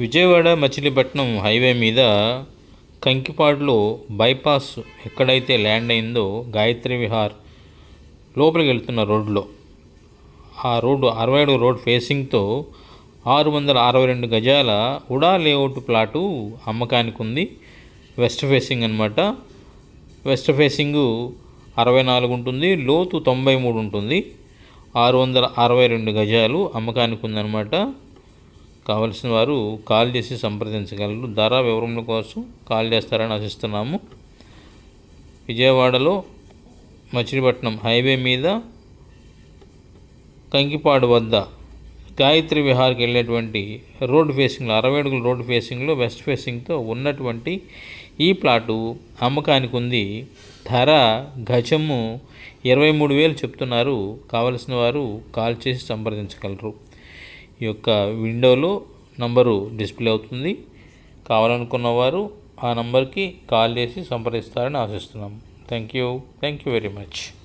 Vijayawada Machilipatnam highway మీద కంకిపాడులో bypass ఎక్కడైతే land అయిందో గాయత్రి విహార్ లోపలికి వెళ్తున్న రోడ్లో ఆ రోడ్డు అరవై అడుగు రోడ్ ఫేసింగ్తో ఆరు వందల అరవై రెండు గజాల ఉడా లేఅవుట్ ప్లాటు అమ్మకానికి ఉంది. వెస్ట్ ఫేసింగ్ అనమాట వెస్ట్ ఫేసింగ్ అరవై నాలుగు ఉంటుంది లోతు తొంభై మూడు ఉంటుంది. ఆరు వందల అరవై రెండు గజాలు అమ్మకానికి ఉందన్నమాట. కావలసిన వారు కాల్ చేసి సంప్రదించగలరు. ధర వివరముల కోసం కాల్ చేస్తారని ఆశిస్తున్నాము. విజయవాడలో మచిలీపట్నం హైవే మీద కంకిపాడు వద్ద గాయత్రి విహార్కి వెళ్ళేటువంటి రోడ్ ఫేసింగ్లో అరవై అడుగుల రోడ్ ఫేసింగ్లో వెస్ట్ ఫేసింగ్తో ఉన్నటువంటి ఈ ప్లాటు అమ్మకానికి ఉంది. ధర గజము ఇరవై మూడు వేలు చెప్తున్నారు. కావలసిన వారు కాల్ చేసి సంప్రదించగలరు. ఈ యొక్క విండోలో నంబరు డిస్ప్లే అవుతుంది. కావాలనుకున్న వారు ఆ నంబర్కి కాల్ చేసి సంప్రదిస్తారని ఆశిస్తున్నాం. Thank you. Thank you very much.